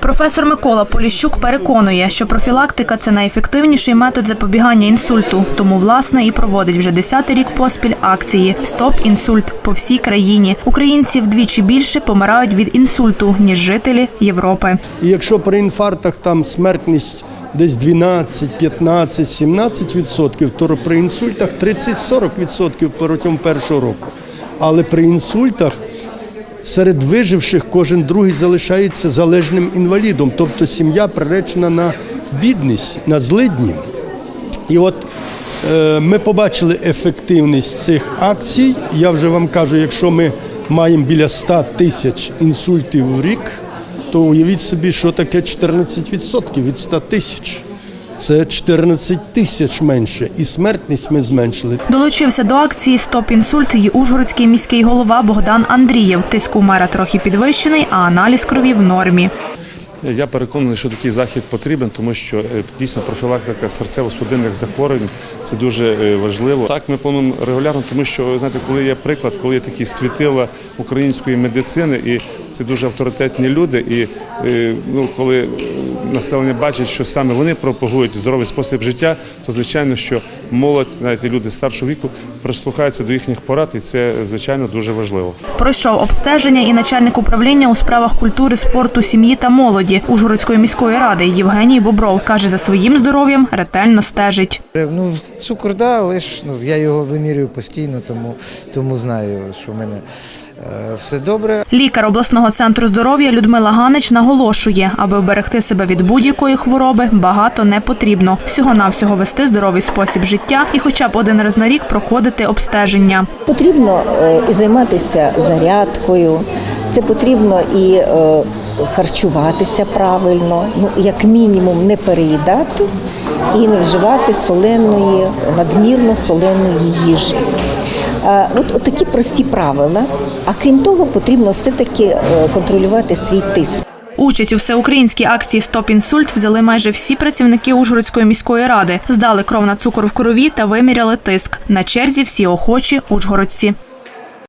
Професор Микола Поліщук переконує, що профілактика це найефективніший метод запобігання інсульту. Тому власне і проводить вже десятий рік поспіль акції Стоп інсульт по всій країні. Українці вдвічі більше помирають від інсульту ніж жителі Європи. Якщо при інфарктах там смертність десь 12, 15, 17 відсотків, то при інсультах 30-40 відсотків протягом першого року. Але при інсультах серед виживших кожен другий залишається залежним інвалідом, тобто сім'я приречена на бідність, на злидні. І от е, ми побачили ефективність цих акцій. Я вже вам кажу, якщо ми маємо біля 100 тисяч інсультів в рік, то уявіть собі, що таке 14% від 100 тисяч. Це 14 тисяч менше, і смертність ми зменшили. Долучився до акції Стоп інсульт і Ужгородський міський голова Богдан Андрієв. Тиск у мера трохи підвищений, а аналіз крові в нормі. Я переконаний, що такий захід потрібен, тому що е, дійсно профілактика серцево-судинних захворювань це дуже е, важливо. Так ми плануємо регулярно, тому що знаєте, коли є приклад, коли є такі світила української медицини, і це дуже авторитетні люди. І е, ну, коли населення бачить, що саме вони пропагують здоровий спосіб життя, то звичайно, що молодь, навіть люди старшого віку, прислухаються до їхніх порад, і це звичайно дуже важливо. Пройшов обстеження і начальник управління у справах культури, спорту, сім'ї та молоді Ужгородської міської ради Євгеній Бобров каже, за своїм здоров'ям ретельно стежить. Ну, цукор, да, але ж ну, я його вимірюю постійно, тому, тому знаю, що в мене е, все добре. Лікар обласного центру здоров'я Людмила Ганич наголошує, аби вберегти себе від будь-якої хвороби, багато не потрібно. Всього навсього вести здоровий спосіб життя і, хоча б один раз на рік, проходити обстеження. Потрібно е, і займатися зарядкою, це потрібно і е, харчуватися правильно, ну як мінімум не переїдати і не вживати соленої, надмірно соленої їжі. От, от такі прості правила. А крім того, потрібно все-таки е, контролювати свій тиск. Участь у всеукраїнській акції Стоп інсульт взяли майже всі працівники Ужгородської міської ради, здали кров на цукор в крові та виміряли тиск. На черзі всі охочі ужгородці.